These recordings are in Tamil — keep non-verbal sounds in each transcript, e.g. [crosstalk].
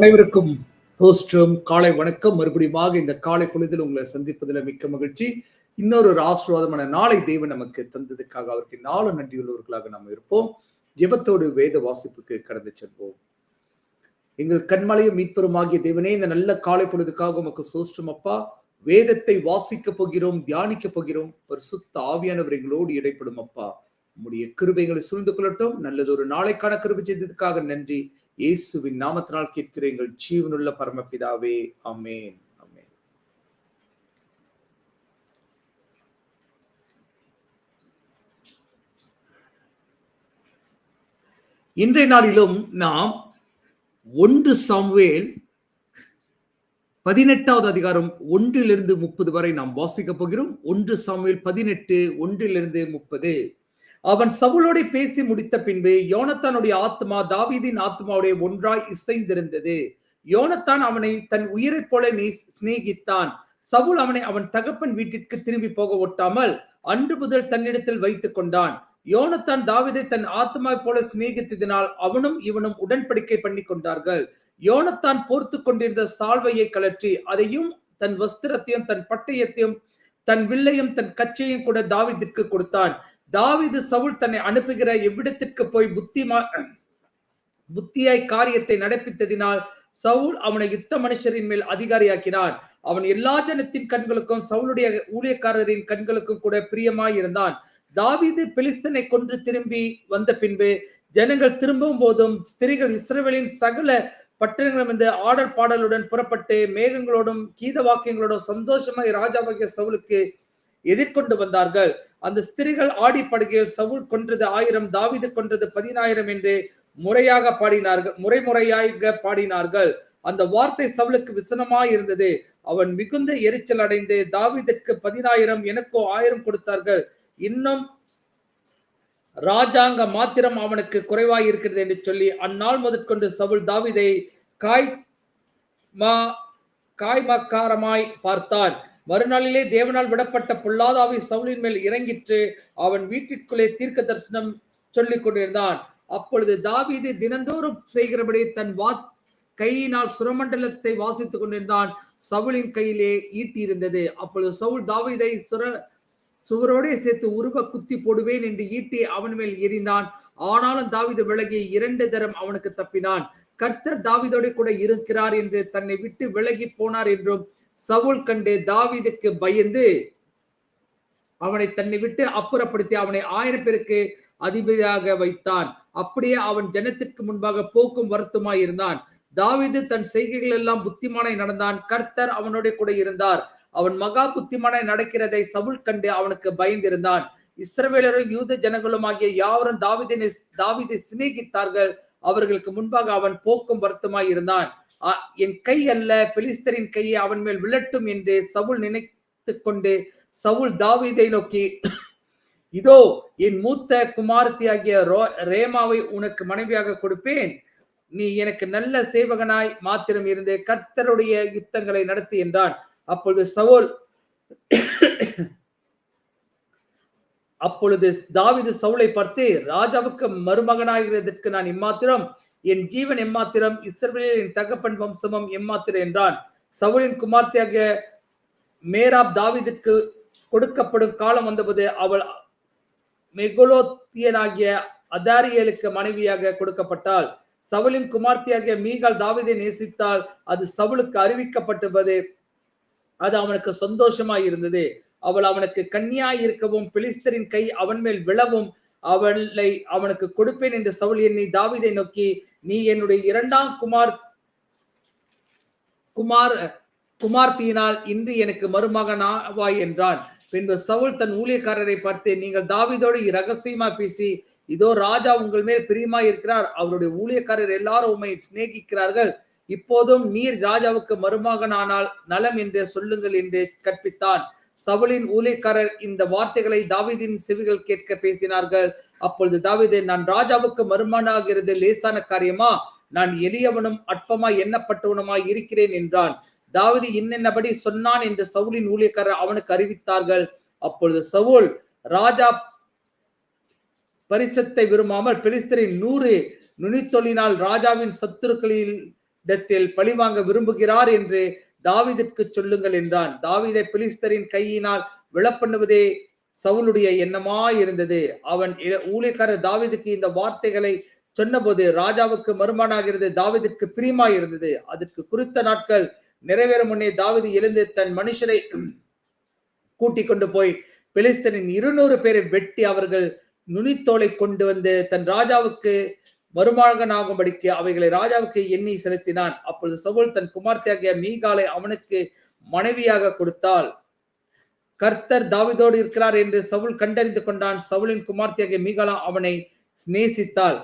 அனைவருக்கும் சோஸ்டம் காலை வணக்கம். மறுபடியும் இந்த காலை பொழுதில் உங்களை சந்திப்பதில் மிக்க மகிழ்ச்சி. இன்னொரு ஒரு ஆசீர்வாதமான நாளை தேவன் நமக்கு தந்ததுக்காக அவருக்கு நாலு நன்றியுள்ளவர்களாக நாம் இருப்போம். ஜெபத்தோடு வேத வாசிப்புக்கு கடந்து செல்வோம். எங்கள் கண்மலையும் மீட்பெருமாகிய தேவனே இந்த நல்ல காலை பொழுதுக்காக உமக்கு சோஸ்டம் அப்பா. வேதத்தை வாசிக்க போகிறோம் தியானிக்க போகிறோம். பரிசுத்த ஆவியானவர் எங்களோடு இடைப்படும் அப்பா. உம்முடைய கிருபைகளை சூழ்ந்து கொள்ளட்டும். நல்லது ஒரு நாளைக்கான கிருபை செய்ததுக்காக நன்றி. இயேசுவின் நாமத்தினால் கேட்கிற எங்கள் ஜீவனுள்ள பரமபிதாவே அமேன் அமேன் இன்றைய நாளிலும் நாம் ஒன்று சாம்வேல் பதினெட்டாவது அதிகாரம் ஒன்றிலிருந்து முப்பது வரை நாம் வாசிக்க போகிறோம். ஒன்று சாமுவேல் பதினெட்டு ஒன்றிலிருந்து முப்பது. அவன் சவுலோடு பேசி முடித்த பின்பு யோனத்தானுடைய ஆத்மா தாவீதின் ஆத்மாவுடைய ஒன்றாய் இசைந்திருந்தது. யோனத்தான் அவனை தன் உயிரைப் போல நீ சிநேகித்தான். சவுல் அவனை அவன் தகப்பன் வீட்டிற்கு திரும்பி போக ஒட்டாமல் அன்று முதல் தன்னிடத்தில் வைத்துக் கொண்டான். யோனத்தான் தாவிதை தன் ஆத்மா போல சிநேகித்ததினால் அவனும் இவனும் உடன்படிக்கை பண்ணி கொண்டார்கள். யோனத்தான் போர்த்து கொண்டிருந்த சால்வையை கலற்றி அதையும் தன் வஸ்திரத்தையும் தன் பட்டயத்தையும் தன் வில்லையும் தன் கச்சையும் கூட தாவிதிற்கு கொடுத்தான். தாவிது சவுல் தன்னை அனுப்புகிற எவ்விடத்திற்கு போய் புத்திமா புத்தியாய் காரியத்தை நடப்பித்ததினால் சவுல் அவனை யுத்த மனுஷரின் மேல் அதிகாரியாக்கினான். அவன் எல்லா ஜனத்தின் கண்களுக்கும் சவுளுடைய ஊழியக்காரரின் கண்களுக்கும் கூட பிரியமாய் இருந்தான். தாவிது பெலிஸ்தனை கொன்று திரும்பி வந்த பின்பு ஜனங்கள் திரும்பும் போதும் ஸ்திரீகள் இஸ்ரேலின் சகல பட்டணங்களும் இந்த ஆடல் பாடலுடன் புறப்பட்டு மேகங்களோடும் கீத வாக்கியங்களோடும் சந்தோஷமாய் ராஜாவாகிய சவுலுக்கு எதிர்கொண்டு வந்தார்கள். அந்த ஸ்திரீகள் ஆடி படுகையில் சவுல் கொன்றது ஆயிரம் தாவிது கொன்றது பதினாயிரம் என்று முறையாக பாடினார்கள் முறைமுறையாக பாடினார்கள். அந்த வார்த்தை சவுலுக்கு விசனமாய் இருந்தது. அவன் மிகுந்த எரிச்சல் அடைந்து தாவிதுக்கு பதினாயிரம் எனக்கோ ஆயிரம் கொடுத்தார்கள். இன்னும் ராஜாங்க மாத்திரம் அவனுக்கு குறைவாய் இருக்கிறது என்று சொல்லி அந்நாள் முதற்கொண்டு சவுல் தாவிதை காய் மா காய்மக்காரமாய் பார்த்தான். மறுநாளிலே தேவனால் விடப்பட்ட பொல்லாதாவி சவுலின் மேல் இறங்கிற்று. அவன் வீட்டிற்குள்ளே தீர்க்க தரிசனம் சொல்லிக் கொண்டிருந்தான். அப்பொழுது தாவீது தினந்தோறும் செய்கிறபடி தன் வா கையினால் சுரமண்டலத்தை வாசித்துக் கொண்டிருந்தான். சவுலின் கையிலே ஈட்டி இருந்தது அப்பொழுது சவுல் தாவீதை சுர சுவரோடே சேர்த்து உருவ குத்தி போடுவேன் என்று ஈட்டி அவன் மேல் எறிந்தான். ஆனாலும் தாவிது விலகி இரண்டு தரம் அவனுக்கு தப்பினான். கர்த்தர் தாவிதோடு கூட இருக்கிறார் என்று தன்னை விட்டு விலகி போனார் என்றும் சவுல் கண்டு தாவிதுக்கு பயந்து அவனை தன்னை விட்டு அப்புறப்படுத்தி அவனை ஆயிரம் பேருக்கு அதிபதியாக வைத்தான். அப்படியே அவன் ஜனத்திற்கு முன்பாக போக்கும் வருத்தமாய் இருந்தான். தாவிது தன் செய்கைகள் எல்லாம் புத்திமானாய் நடந்தான். கர்த்தர் அவனோட கூட இருந்தார். அவன் மகா புத்திமானாய் நடக்கிறதை சவுல் கண்டு அவனுக்கு பயந்திருந்தான். இஸ்ரவேலரும் யூத ஜனங்களும் ஆகிய யாவரும் தாவிதினை தாவிதை சிநேகித்தார்கள். அவர்களுக்கு முன்பாக அவன் போக்கும் வருத்தமாய் இருந்தான். என் கை அல்ல பெலிஸ்தரின் கையை அவன் மேல் விழட்டும் என்று சவுல் நினைத்து கொண்டு சவுல் தாவீதை நோக்கி இதோ என் மூத்த குமாரத்தி ஆகிய ரேமாவை உனக்கு மனைவியாக கொடுப்பேன். நீ எனக்கு நல்ல சேவகனாய் மாத்திரம் இருந்து கர்த்தருடைய யுத்தங்களை நடத்தி என்றான். அப்பொழுது சவுல் அப்பொழுது தாவிது சவுளை பார்த்து ராஜாவுக்கு மருமகனாகிறதற்கு நான் இம்மாத்திரம் என் ஜீவன் எம்மாத்திரம் இஸ்ரவேலின் தகப்பன் வம்சமம் எம்மாத்திரம் என்றான். சவுலின் குமார்த்தியாக மேராப் தாவிதிற்கு கொடுக்கப்படும் காலம் வந்தபோது அவள் மெகுலோத்தியனாகிய அதாரியலுக்கு மனைவியாக கொடுக்கப்பட்டாள். சவுலின் குமார்த்தியாகிய மீகால் தாவிதை நேசித்தால் அது சவுலுக்கு அறிவிக்கப்பட்டது அது அவனுக்கு சந்தோஷமாய் இருந்தது. அவள் அவனுக்கு கன்னியாய் இருக்கவும் பிலிஸ்தரின் கை அவன் மேல் விழவும் அவளை அவனுக்கு கொடுப்பேன் என்று சவுல் எண்ணி தாவிதை நோக்கி நீ என்னுடைய இரண்டாம் குமார் குமார் குமார்த்தியினால் இன்று எனக்கு மருமகனாவாய் என்றான். பின்பு சவுல் தன் ஊழியக்காரரை பார்த்து நீங்கள் தாவிதோடு ரகசியமா பேசி இதோ ராஜா உங்கள் மேல் பிரியமா இருக்கிறார். அவருடைய ஊழியக்காரர் எல்லாரும் உண்மை சிநேகிக்கிறார்கள். இப்போதும் நீர் ராஜாவுக்கு மருமகனானால் நலம் என்று சொல்லுங்கள் என்று கற்பித்தான். சவுலின் ஊழியக்காரர் இந்த வார்த்தைகளை தாவிதின் செவிகள் கேட்க பேசினார்கள். அப்பொழுது தாவிது நான் ராஜாவுக்கு மருமனாகிறது லேசான காரியமா? நான் எளியவனும் அற்பமாய் எண்ணப்பட்டவனுமாய் இருக்கிறேன் என்றான். தாவிது இன்னென்னபடி சொன்னான் என்று சவுலின் ஊழியக்காரர் அவனுக்கு அறிவித்தார்கள். அப்பொழுது சவுல் ராஜா பரிசத்தை விரும்பாமல் பெலிஸ்தரின் நூறு நுனித்தொழினால் ராஜாவின் சத்துருக்களில் இடத்தில் பழிவாங்க விரும்புகிறார் என்று தாவிதிற்கு சொல்லுங்கள் என்றான். தாவீதை பிலிஸ்தரின் கையினால் விழப்பண்ணுவதே சவுலுடைய எண்ணமாய் இருந்தது அவன் ஊழியக்காரர் தாவிதுக்கு இந்த வார்த்தைகளை சொன்னபோது ராஜாவுக்கு மறுமானாகிறது தாவீதுக்கு பிரியமாய் இருந்தது அதற்கு குறித்த நாட்கள் நிறைவேறும் முன்னே தாவிது எழுந்து தன் மனுஷரை கூட்டிக் கொண்டு போய் பெலிஸ்தனின் இருநூறு பேரை வெட்டி அவர்கள் நுனித்தோலை கொண்டு வந்து தன் ராஜாவுக்கு மருமகனாகும்படிக்கு அவைகளை ராஜாவுக்கு எண்ணி செலுத்தினான். அப்பொழுது சவுல் தன் குமார்த்தியாகிய மீகாலை அவனுக்கு மனைவியாக கொடுத்தாள். கர்த்தர் தாவிதோடு இருக்கிறார் என்று சவுல் கண்டறிந்து கொண்டான். சவுலின் குமார்த்தியாகிய மீகாலா அவனை நேசித்தாள்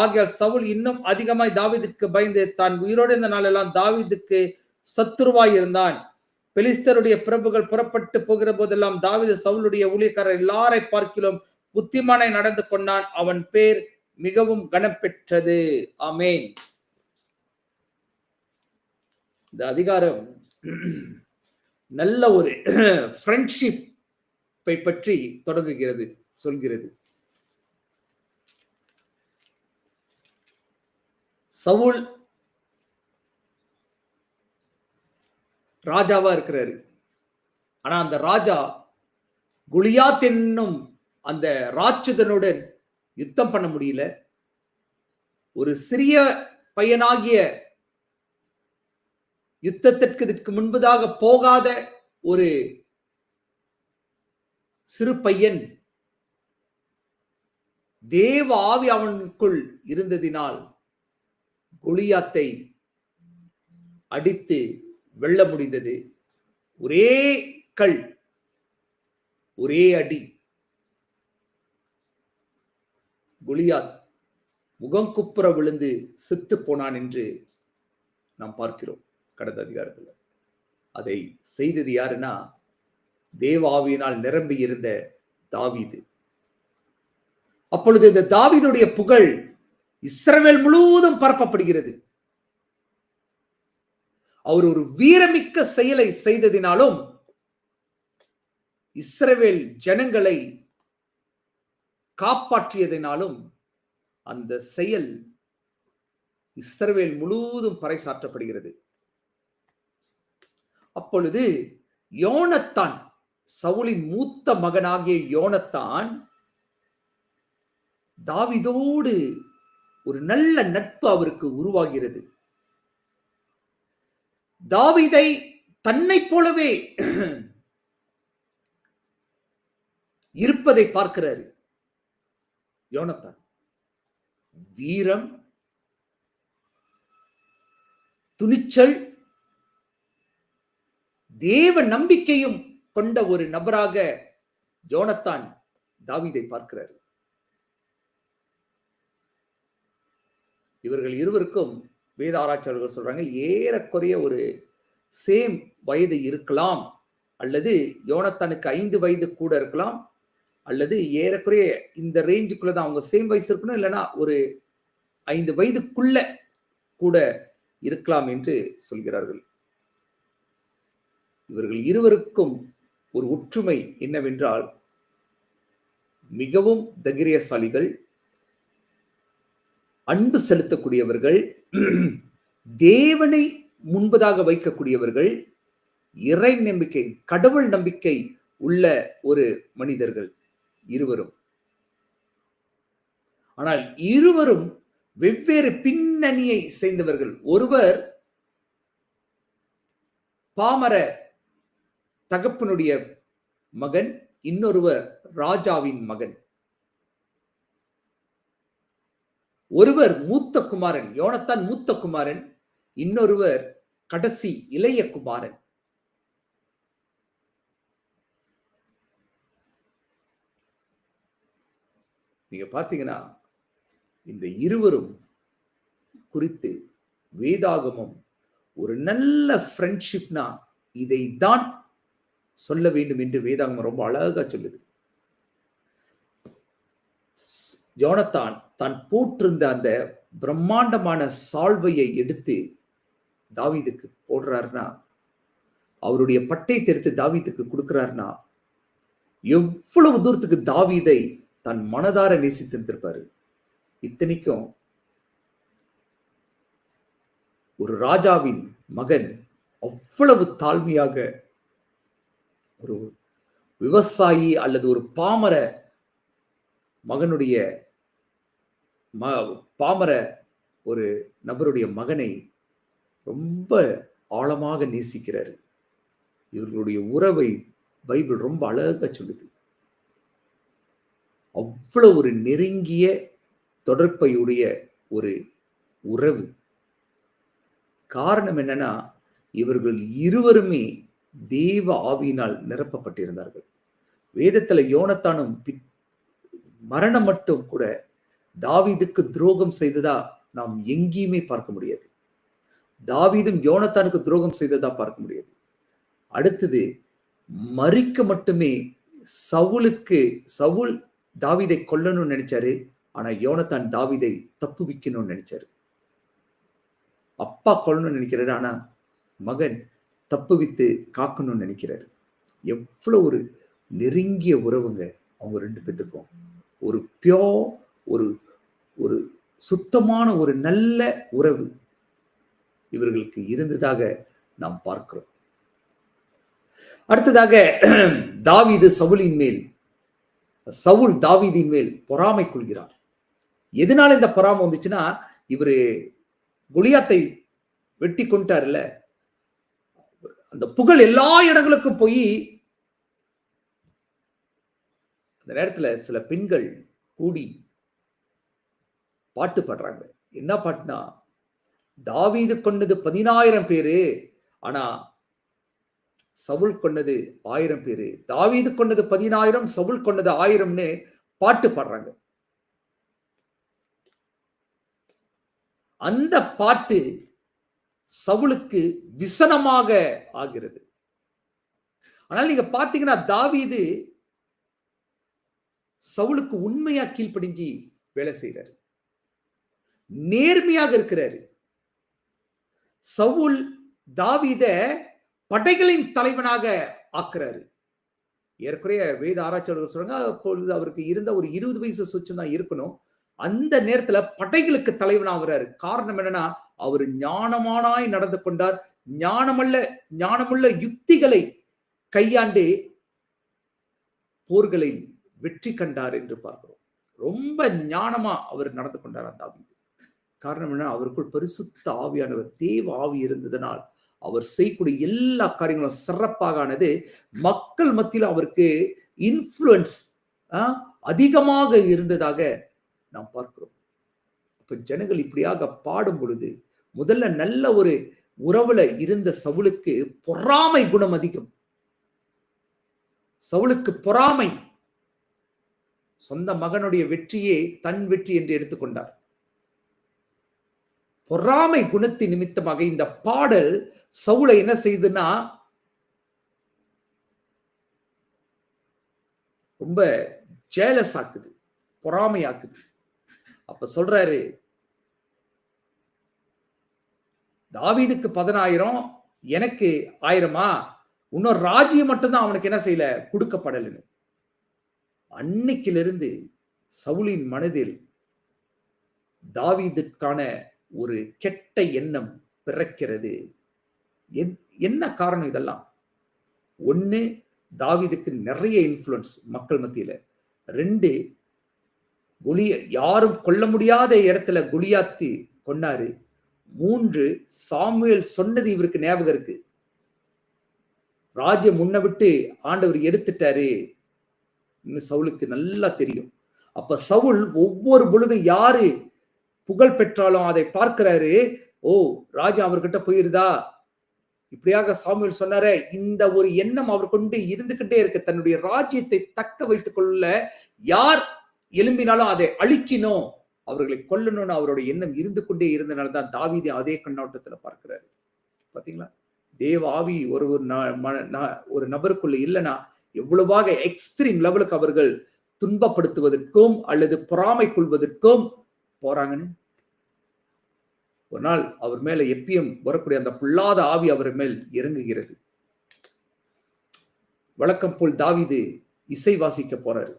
ஆகியால் சவுல் இன்னும் அதிகமாய் தாவிதுக்கு பயந்து தான் உயிரோடு இருந்த நாளெல்லாம் தாவிதுக்கு சத்துருவாய் இருந்தான். பெலிஸ்தருடைய பிரபுகள் புறப்பட்டு போகிற போதெல்லாம் தாவிது சவுளுடைய ஊழியக்காரர் எல்லாரை பார்க்கிலும் புத்திமானை நடந்து கொண்டான். அவன் பேர் மிகவும் கனம் பெற்றது ஆமேன். இந்த அதிகாரம் நல்ல ஒரு [clears throat] ஃப்ரெண்ட்ஷிப்பை பற்றி தொடங்குகிறது சொல்கிறது. சவுல் ராஜாவா இருக்கிறாரு. ஆனா அந்த ராஜா குளியாத் என்னும் அந்த ராட்சதனுடன் யுத்தம் பண்ண முடியல. ஒரு சிறிய பையனாகிய யுத்தத்திற்கு இதற்கு முன்பதாக போகாத ஒரு சிறு பையன் தேவ ஆவி அவனுக்குள் இருந்ததினால் கொலியாத்தை அடித்து வெல்ல முடிந்தது. ஒரே கல் ஒரே அடி. கொலியாத் முகங்குப்புற விழுந்து செத்து போனான் என்று நாம் பார்க்கிறோம். கடந்த அதிகாரத்தில். அதை செய்தது யாருன்னா தேவாவியினால் நிரம்பி இருந்த தாவிது. அப்பொழுது இந்த தாவிதுடைய புகழ் இஸ்ரவேல் முழுவதும் பரப்பப்படுகிறது. அவர் ஒரு வீரமிக்க செயலை செய்ததினாலும் இஸ்ரவேல் ஜனங்களை காப்பாற்றியதினாலும் அந்த செயல் இஸ்ரவேல் முழுவதும் பறைசாற்றப்படுகிறது. அப்பொழுது யோனத்தான் சவுலின் மூத்த மகனாகிய யோனத்தான் தாவிதோடு ஒரு நல்ல நட்பு அவருக்கு உருவாகிறது. தாவிதை தன்னை போலவே இருப்பதை பார்க்கிறாரு யோனத்தான். வீரம் துணிச்சல் தேவ நம்பிக்கையும் கொண்ட ஒரு நபராக ஜோனத்தான் தாவிதை பார்க்கிறார். இவர்கள் இருவருக்கும் வேத ஆராய்ச்சியாளர்கள் சொல்றாங்க ஏறக்குறைய ஒரு சேம் வயது இருக்கலாம் அல்லது யோனத்தானுக்கு ஐந்து வயது கூட இருக்கலாம் அல்லது ஏறக்குறைய இந்த ரேஞ்சுக்குள்ள தான் அவங்க சேம் வயசு இருக்கணும் இல்லைன்னா ஒரு ஐந்து வயதுக்குள்ள கூட இருக்கலாம் என்று சொல்கிறார்கள். இவர்கள் இருவருக்கும் ஒரு ஒற்றுமை என்னவென்றால் மிகவும் தைரியசாலிகள் அன்பு செலுத்தக்கூடியவர்கள் தேவனை முன்பதாக வைக்கக்கூடியவர்கள் இறை நம்பிக்கை கடவுள் நம்பிக்கை உள்ள ஒரு மனிதர்கள் இருவரும். ஆனால் இருவரும் வெவ்வேறு பின்னணியை சேர்ந்தவர்கள். ஒருவர் பாமர தகப்பனுடைய மகன் இன்னொருவர் ராஜாவின் மகன். ஒருவர் மூத்த குமாரன் யோனத்தான் மூத்த குமாரன் இன்னொருவர் கடைசி இளைய குமாரன். நீங்க பாத்தீங்கன்னா இந்த இருவரும் குறித்து வேதாகமம் ஒரு நல்ல ஃப்ரெண்ட்ஷிப்னா இதை தான் சொல்ல வேண்டும் என்று வேதாங்கம் ரொம்ப அழகா சொல்லுது. யோனத்தான் தான் போட்டிருந்த அந்த பிரம்மாண்டமான சால்வையை எடுத்து தாவீதுக்கு போடுறாருன்னா அவருடைய பட்டை தெரித்து தாவீதுக்கு கொடுக்கிறாருன்னா எவ்வளவு தூரத்துக்கு தாவீதை தன் மனதார நேசித்திருந்திருப்பாரு. இத்தனைக்கும் ஒரு ராஜாவின் மகன் அவ்வளவு தாழ்மையாக ஒரு விவசாயி அல்லது ஒரு பாமர மகனுடைய ம பாமர ஒரு நபருடைய மகனை ரொம்ப ஆழமாக நேசிக்கிறார். இவர்களுடைய உறவை பைபிள் ரொம்ப அழகா சொல்லுது. அவ்வளோ ஒரு நெருங்கிய தொடர்பையுடைய ஒரு உறவு. காரணம் என்னன்னா இவர்கள் இருவருமே தேவ ஆவியினால் நிரப்பப்பட்டிருந்தார்கள். வேதத்துல யோனத்தானும் மரணம் மட்டும் கூட தாவீதுக்கு துரோகம் செய்ததா நாம் எங்கேயுமே பார்க்க முடியாது. தாவீதும் யோனத்தானுக்கு துரோகம் செய்ததா பார்க்க முடியாது. அடுத்தது மறிக்க மட்டுமே சவுலுக்கு சவுல் தாவிதை கொல்லணும்னு நினைச்சாரு. ஆனா யோனத்தான் தாவிதை தப்பு வைக்கணும்னு நினைச்சாரு. அப்பா கொல்லணும்னு நினைக்கிறாரு. ஆனா மகன் தப்பு வித்து காக்கணும்னு நினைக்கிறாரு. எவ்வளவு ஒரு நெருங்கிய உறவுங்க அவங்க ரெண்டு பேத்துக்கும். ஒரு பியோ ஒரு ஒரு சுத்தமான ஒரு நல்ல உறவு இவர்களுக்கு இருந்ததாக நாம் பார்க்கிறோம். அடுத்ததாக தாவீது சவுலின் மேல் சவுல் தாவிதின் மேல் பொறாமை கொள்கிறார். எதனால இந்த பொறாமை வந்துச்சுன்னா இவரு குளியாத்தை வெட்டி கொண்டார்ல அந்த புகழ் எல்லா இடங்களுக்கும் போய் அந்த நேரத்தில் சில பெண்கள் கூடி பாட்டு பாடுறாங்க. என்ன பாட்டுனா தாவீது கொண்டது பதினாயிரம் பேரு ஆனா சவுல் கொண்டது ஆயிரம் பேரு. தாவீது கொண்டது பதினாயிரம் சவுல் கொண்டது ஆயிரம்னு பாட்டு பாடுறாங்க. அந்த பாட்டு சவுளுக்கு விசனமாக ஆகிறது. ஆனால் நீங்க பாத்தீங்கன்னா தாவீது சவுளுக்கு உண்மையா கீழ்ப்படிஞ்சு வேலை செய்யறாரு நேர்மையாக இருக்கிறாரு. சவுல் தாவீத படைகளின் தலைவனாக ஆக்குறாரு. ஏற்குறைய வேத ஆராய்ச்சியாளர்கள் சொல்றாங்க அப்பொழுது அவருக்கு இருந்த ஒரு இருபது வயசு சுச்சம் தான் இருக்கணும். அந்த நேரத்துல படைகளுக்கு தலைவனாகிறாரு. காரணம் என்னன்னா அவர் ஞானமானாய் நடந்து கொண்டார். ஞானமல்ல ஞானமுள்ள யுக்திகளை கையாண்டே போர்களை வெற்றி கண்டார் என்று பார்க்கிறோம். ரொம்ப ஞானமா அவர் நடந்து கொண்டார் அந்த ஆவி. காரணம் என்ன அவருக்குள் பரிசுத்த ஆவியானவர் தேவ ஆவி இருந்ததனால் அவர் செய்யக்கூடிய எல்லா காரியங்களும் சிறப்பாக ஆனது மக்கள் மத்தியில் அவருக்கு இன்ஃப்ளூயன்ஸ் அதிகமாக இருந்ததாக நாம் பார்க்கிறோம். இப்ப ஜனங்கள் இப்படியாக பாடும் பொழுது முதல்ல நல்ல ஒரு உறவுல இருந்த சவுளுக்கு பொறாமை குணம் அதிகம். சவுளுக்கு பொறாமை. சொந்த மகனுடைய வெற்றியே தன் வெற்றி என்று எடுத்துக்கொண்டார். பொறாமை குணத்தின் நிமித்தமாக இந்த பாடல் சவுளை என்ன செய்யுதுன்னா ரொம்ப ஜேலஸ் ஆக்குது பொறாமை ஆக்குது அப்ப சொல்றாரு தாவீதுக்கு பதினாயிரம் எனக்கு ஆயிரமா? இன்னொரு ராஜ்யம் மட்டும்தான் அவனுக்கு என்ன செய்யல? கொடுக்கப்படலன்னு. அன்னைக்கிலிருந்து சவுளின் மனதில் தாவீதுக்கான ஒரு கெட்ட எண்ணம் பிறக்கிறது. என்ன காரணம் இதெல்லாம்? ஒன்று தாவிதுக்கு நிறைய இன்ஃப்ளூயன்ஸ் மக்கள் மத்தியில். ரெண்டு குலிய யாரும் கொல்ல முடியாத இடத்துல குலியாத்தி கொண்டாரு மூன்று சாமுவேல் சொன்னது இவருக்கு ஞாபகம் இருக்கு. ராஜ்யம் முன்ன விட்டு ஆண்டவர் எடுத்துட்டாரு சவுலுக்கு நல்லா தெரியும். அப்ப சவுல் ஒவ்வொரு பொழுதும் யாரு புகழ் பெற்றாலும் அதை பார்க்கிறாரு? ஓ ராஜா அவர்கிட்ட போயிருதா? இப்படியாக சாமியல் சொன்னாரே இந்த ஒரு எண்ணம் அவர் கொண்டு இருந்துகிட்டே இருக்கு. தன்னுடைய ராஜ்யத்தை தக்க வைத்துக் கொள்ள யார் எலும்பினாலும் அதை அழிக்கணும். அவர்களை கொல்லணும்னு அவருடைய எண்ணம் இருந்து கொண்டே இருந்தனால்தான் தாவீதி அதே கண்ணோட்டத்துல பார்க்கிறாரு. பாத்தீங்களா? தேவ ஆவி ஒரு ஒரு ஒரு நபருக்குள்ள இல்லைன்னா எவ்வளவாக எக்ஸ்ட்ரீம் லெவலுக்கு அவர்கள் துன்பப்படுத்துவதற்கும் அல்லது பொறாமை கொள்வதற்கும் போறாங்கன்னு? ஒரு நாள் அவர் மேல எப்பயும் வரக்கூடிய அந்த புல்லாத ஆவி அவர் மேல் இறங்குகிறது. வழக்கம் போல் தாவிது இசை வாசிக்க போறாரு.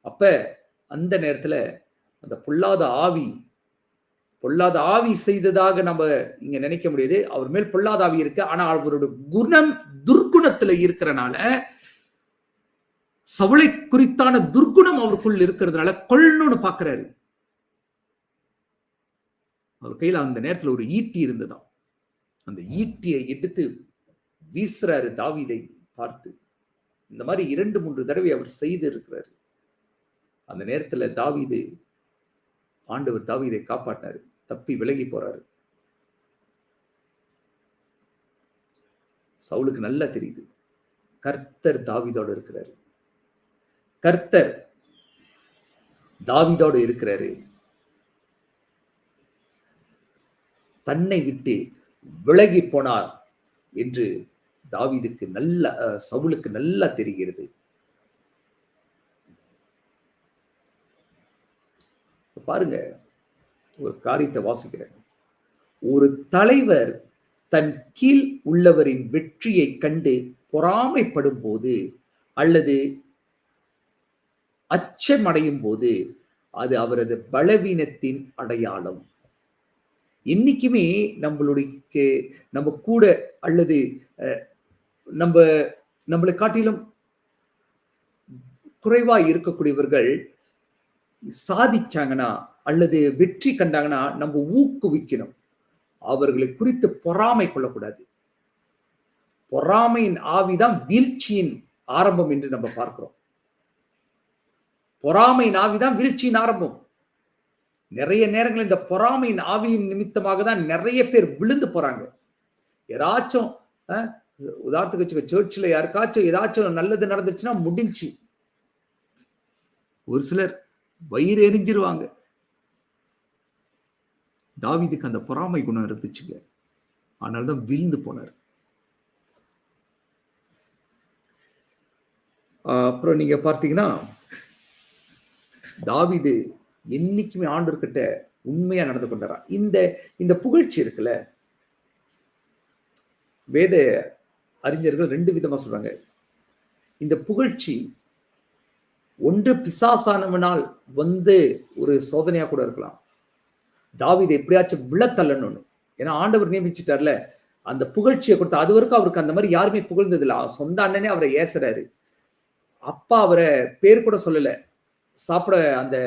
அப்ப அந்த நேரத்துல அந்த பொல்லாத ஆவி பொல்லாத ஆவி செய்ததாக நம்ம இங்க நினைக்க முடியுது. அவர் மேல் பொல்லாத ஆவி இருக்கு. ஆனா அவரோட குணம் துர்க்குணத்துல இருக்கிறனால சவுளை குறித்தான துர்க்குணம் அவருக்குள் இருக்கிறதுனால கொள்ளணும்னு பாக்குறாரு. அவர் கையில அந்த நேரத்துல ஒரு ஈட்டி இருந்ததாம். அந்த ஈட்டியை எடுத்து வீசுறாரு தாவிதை பார்த்து. இந்த மாதிரி இரண்டு மூன்று தடவை அவர் செய்து இருக்கிறாரு. அந்த நேரத்துல தாவீது ஆண்டவர் தாவீதை காப்பாட்டினாரு தப்பி விலகி போறாரு. சவுலுக்கு நல்லா தெரியுது. கர்த்தர் தாவிதோடு இருக்கிறாரு. கர்த்தர் தாவிதோடு இருக்கிறாரு. தன்னை விட்டு விலகி போனார் என்று தாவிதுக்கு நல்ல சவுலுக்கு நல்லா தெரிகிறது. பாருங்க ஒரு காரியத்தை வாசிக்கிறேன். ஒரு தலைவர் தன் கீழ் உள்ளவரின் வெற்றியை கண்டு பொறாமைப்படும் போது அல்லது அச்சமடையும் போது அது அவரது பலவீனத்தின் அடையாளம். என்னைக்குமே நம்மளுடைய நம்ம கூட அல்லது அஹ், நம்ம நம்மளை காட்டிலும் குறைவா இருக்கக்கூடியவர்கள் சாதிச்சாங்கன்னா அல்லது வெற்றி கண்டாங்கன்னா நம்ம ஊக்குவிக்கணும். அவர்களை குறித்து பொறாமை கொள்ளக்கூடாது. பொறாமையின் ஆவிதான் வீழ்ச்சியின் ஆரம்பம் என்று நம்ம பார்க்கிறோம். பொறாமையின் ஆவிதான் வீழ்ச்சியின் ஆரம்பம். நிறைய நேரங்கள் இந்த பொறாமையின் ஆவியின் நிமித்தமாக தான் நிறைய பேர் விழுந்து போறாங்க. ஏதாச்சும் உதாரணத்துக்கு வச்சுக்க சர்ச்சில் யாருக்காச்சும் ஏதாச்சும் நல்லது நடந்துச்சுன்னா முடிஞ்சு ஒரு சிலர் வயிறு எரிஞ்சிருவாங்க. தாவிதுக்கு அந்த பொறாமை குணம் இருந்துச்சுங்க. அதனால தான் வீழ்ந்து போனார். அப்புறம் நீங்க பார்த்தீங்கன்னா தாவிது என்னைக்குமே ஆண்டவர்கிட்ட உண்மையா நடந்து கொண்டாரா இந்த இந்த புகழ்ச்சி இருக்குல்ல வேத அறிஞர்கள் ரெண்டு விதமா சொல்றாங்க. இந்த புகழ்ச்சி ஒன்று பிசாசானவனால் வந்து ஒரு சோதனையா கூட இருக்கலாம். தாவீது எப்படியாச்சும் விழத்தள்ளணும்னு. ஏன்னா ஆண்டவர் நியமிச்சிட்டார்ல. அந்த புகழ்ச்சியை கொடுத்து அது வரைக்கும் அவருக்கு அந்த மாதிரி யாருமே புகழ்ந்ததில்லை. சொந்த அண்ணனே அவரை ஏசுறாரு. அப்பா அவரை பேர் கூட சொல்லல. சாப்பிட அந்த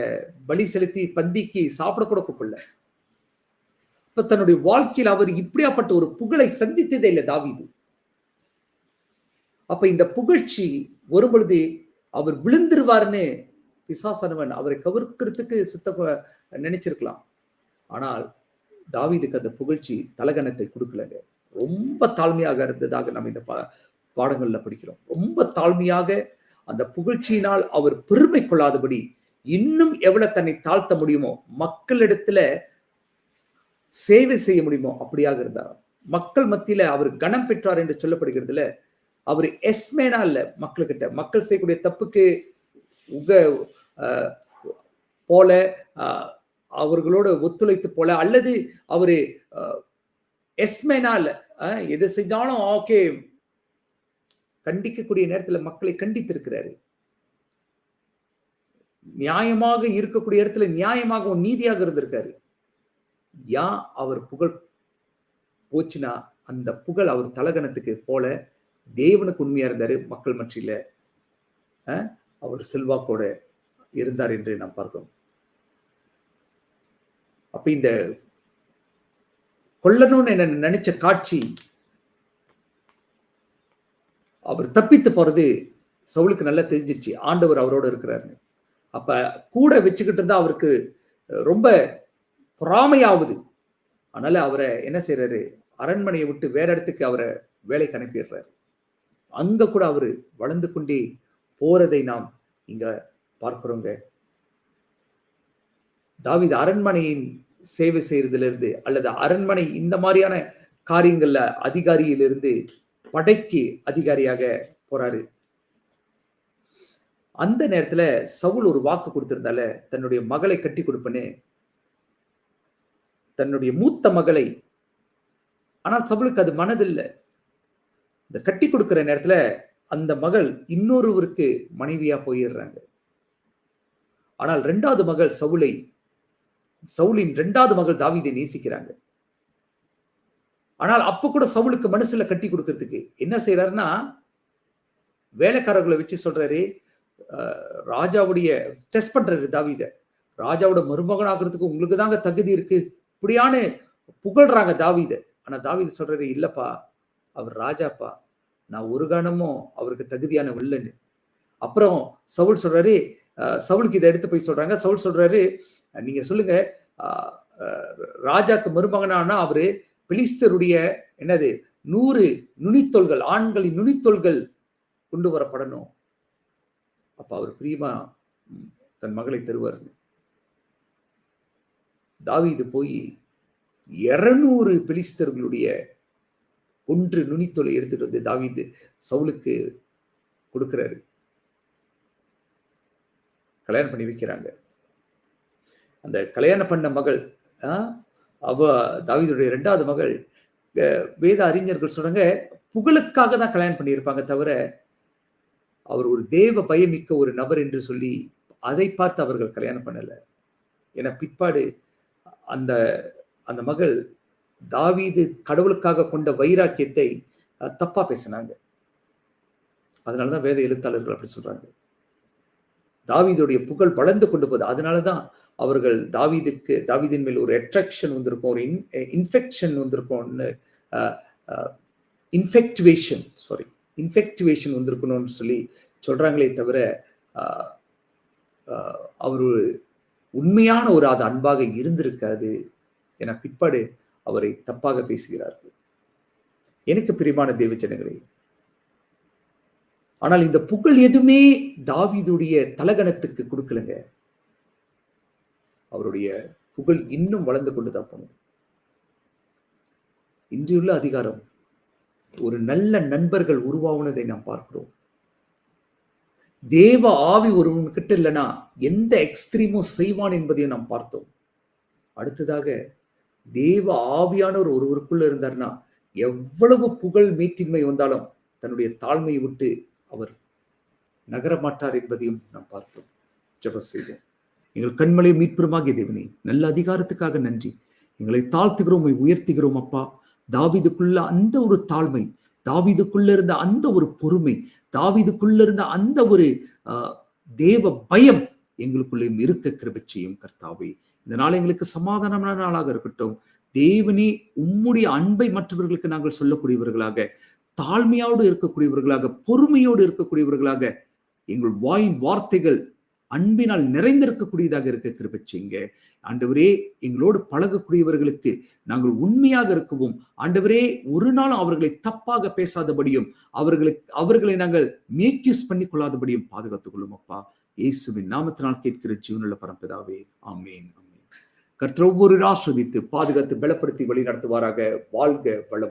பலி செலுத்தி பந்திக்கு சாப்பிட கூட கூப்பிடல. இப்ப தன்னுடைய வாழ்க்கையில் அவர் இப்படியாப்பட்ட ஒரு புகழை சந்தித்ததே இல்லை தாவிது. அப்ப இந்த புகழ்ச்சி வரும் பொழுது அவர் விழுந்துருவார்னு பிசாசனவன் அவரை கவிர்க்கிறதுக்கு சித்த நினைச்சிருக்கலாம். ஆனால் தாவீதுக்கு அந்த புகழ்ச்சி தலகணத்தை கொடுக்கலங்க. ரொம்ப தாழ்மையாக இருந்ததாக நம்ம இந்த பா- பாடங்கள்ல படிக்கிறோம். ரொம்ப தாழ்மையாக அந்த புகழ்ச்சியினால் அவர் பெருமை கொள்ளாதபடி இன்னும் எவ்வளவு தன்னை தாழ்த்த முடியுமோ மக்களிடத்துல சேவை செய்ய முடியுமோ அப்படியாக இருந்தார் மக்கள் மத்தியில அவர் கனம் பெற்றார் என்று சொல்லப்படுகிறதுல அவர் எஸ்மேனா இல்ல மக்கள்கிட்ட. மக்கள் செய்யக்கூடிய தப்புக்கு உக போல அஹ், அவர்களோட ஒத்துழைத்து போல அல்லது அவரு எஸ்மேனா இல்லை எது செஞ்சாலும் ஓகே கண்டிக்கக்கூடிய நேரத்துல மக்களை கண்டித்திருக்கிறாரு. நியாயமாக இருக்கக்கூடிய இடத்துல நியாயமாக நீதியாக இருந்திருக்காரு. யா அவர் புகழ் போச்சுன்னா அந்த புகழ் அவர் தலகணத்துக்கு போல தேவனுக்கு உண்மையா இருந்தாரு மக்கள் மற்றியில அவர் செல்வாக்கோட இருந்தார் என்று நாம் பார்க்கிறோம். அப்ப இந்த கொல்லணும்னு என்ன நினைச்ச காட்சி அவர் தப்பித்து போறது சவுளுக்கு நல்லா தெரிஞ்சிருச்சு. ஆண்டவர் அவரோட இருக்கிறாருன்னு. அப்ப கூட வச்சுக்கிட்டு இருந்தா அவருக்கு ரொம்ப பொறாமையாவது. அதனால அவரை என்ன செய்யறாரு அரண்மனையை விட்டு வேற இடத்துக்கு அவரை வேலைக்கு அனுப்பிடுறாரு. அங்க கூட அவரு வளர்ந்து கொண்டே போறதை நாம் இங்க பார்க்கிறோங்க. தாவித அரண்மனையின் சேவை செய்யறதிலிருந்து அல்லது அரண்மனை இந்த மாதிரியான காரியங்கள்ல அதிகாரியிலிருந்து படைக்கு அதிகாரியாக போறாரு. அந்த நேரத்துல சவுல் ஒரு வாக்கு கொடுத்திருந்தால தன்னுடைய மகளை கட்டி கொடுப்பேன்னு. தன்னுடைய மூத்த மகளை. ஆனால் சவுலுக்கு அது மனதில்லை. இந்த கட்டி கொடுக்கிற நேரத்துல அந்த மகள் இன்னொருவருக்கு மனைவியா போயிடுறாங்க. ஆனால் ரெண்டாவது மகள் சவுளை சவுலின் ரெண்டாவது மகள் தாவீதை நேசிக்கிறாங்க. ஆனால் அப்ப கூட சவுளுக்கு மனசுல கட்டி கொடுக்கறதுக்கு என்ன செய்யறாருன்னா வேலைக்காரர்களை வச்சு சொல்றாரு ராஜாவுடைய டெஸ்ட் பண்றாரு தாவித. ராஜாவோட மருமகன் ஆகிறதுக்கு உங்களுக்கு தாங்க தகுதி இருக்கு. இப்படியான்னு புகழ்றாங்க தாவித. ஆனா தாவித சொல்றாரு இல்லப்பா அவர் ராஜாப்பா. நான் ஒரு கணமும் அவருக்கு தகுதியான வில்லன்னு அப்புறம் சவுல் சொல்றாரு சவுலுக்கு இதை எடுத்து போய் சொல்றாங்க. சவுல் சொல்றாரு நீங்க சொல்லுங்க ராஜாக்கு மருமகனானா அவரு பிலிஸ்தருடைய என்னது நூறு நுனித்தோள்கள் ஆண்களின் நுனித்தோள்கள் கொண்டு வரப்படணும். அப்ப அவர் பிரியமா தன் மகளை தருவார். தாவி இது போய் இருநூறு பிலிஸ்தர்களுடைய ஒன்று நுனித்தொலை எடுத்துட்டு வந்து தாவிது சவுலுக்கு கொடுக்கிறாரு. கல்யாணம் பண்ணி வைக்கிறாங்க. அந்த கல்யாணம் பண்ண மகள் ஆ, அவ தாவிதுடைய ரெண்டாவது மகள் வேத அறிஞர்கள் சொல்றாங்க புகழுக்காக தான் கல்யாணம் பண்ணியிருப்பாங்க தவிர அவர் ஒரு தேவ பயமிக்க ஒரு நபர் என்று சொல்லி அதை பார்த்து அவர்கள் கல்யாணம் பண்ணலை. ஏன்னா பிற்பாடு அந்த அந்த மகள் தாவீது கடவுளுக்காக கொண்ட வைராக்கியத்தை தப்பா பேசினாங்க. அதனாலதான் வேத எழுத்தாளர்கள் அப்படி சொல்றாங்க. தாவீதுடைய புகழ் வளர்ந்து கொண்டு போகுது. அதனாலதான் அவர்கள் தாவீதுக்கு தாவீதின் மேல் ஒரு அட்ராக்ஷன் வந்திருக்கும் ஒரு இன்ஃபெக்ஷன் வந்திருக்கும்னு இன்ஃபெக்டிவேஷன் சாரி இன்ஃபெக்டிவேஷன் வந்திருக்கணும்னு சொல்லி சொல்றாங்களே தவிர ஆஹ், அவர் ஒரு உண்மையான ஒரு அது அன்பாக இருந்திருக்காது. என பிற்பாடு அவரை தப்பாக பேசுகிறார்கள். எனக்கு பிரியமான தேவஜனங்களே ஆனால் இந்த புகழ் எதுவுமே தாவிதுடைய தலகணத்துக்கு கொடுக்கலங்க. அவருடைய புகழ் இன்னும் வளர்ந்து கொண்டுதான் போனது. இன்றையுள்ள அதிகாரம் ஒரு நல்ல நண்பர்கள் உருவாகுனதை நாம் பார்க்கிறோம். தேவ ஆவி ஒருவன் கிட்ட இல்லைன்னா எந்த எக்ஸ்ட்ரீமும் செய்வான் என்பதையும் நாம் பார்த்தோம். அடுத்ததாக தேவ ஆவியானவர் ஒருவருக்குள்ள இருந்தார்னா எவ்வளவு புகழ் மீட்டின்மை வந்தாலும் தன்னுடைய தாழ்மையை விட்டு அவர் நகரமாட்டார் என்பதையும் நாம் பார்த்தோம். ஜப செய்தோம் எங்கள் கண்மலை மீட்புறமாகிய தேவனே நல்ல அதிகாரத்துக்காக நன்றி. எங்களை தாழ்த்துகிறோம் உயர்த்துகிறோம் அப்பா. தாவிதுக்குள்ள அந்த ஒரு தாழ்மை தாவிதுக்குள்ள இருந்த அந்த ஒரு பொறுமை தாவிதுக்குள்ள இருந்த அந்த ஒரு ஆஹ், தேவ பயம் எங்களுக்குள்ளேயும் இருக்க கிருபை செய்யும் கர்த்தாவே. இந்த நாள் எங்களுக்கு சமாதானமான நாளாக இருக்கட்டும். தேவனே உம்முடைய அன்பை மற்றவர்களுக்கு நாங்கள் சொல்லக்கூடியவர்களாக தாழ்மையோடு இருக்கக்கூடியவர்களாக பொறுமையோடு இருக்கக்கூடியவர்களாக எங்கள் வாயின் வார்த்தைகள் அன்பினால் நிறைந்திருக்கக்கூடியதாக இருக்க கிருபை ஆண்டவரே எங்களோடு பழகக்கூடியவர்களுக்கு நாங்கள் உண்மையாக இருக்கவும் ஆண்டவரே ஒரு நாளும் அவர்களை தப்பாக பேசாதபடியும் அவர்களுக்கு அவர்களை நாங்கள் மேக் யூஸ் பண்ணி கொள்ளாதபடியும் பாதுகாத்துக் கொள்ளும் அப்பா. இயேசுவின் நாமத்தினால் கேட்கிற ஜீவனுள்ள பரம்பிதாவே ஆமேன். கர்த்தர் ஒவ்வொரு ஆஸ்வதித்து பாதுகாத்து பலப்படுத்தி வழி நடத்துவாராக. வாழ்க வளம்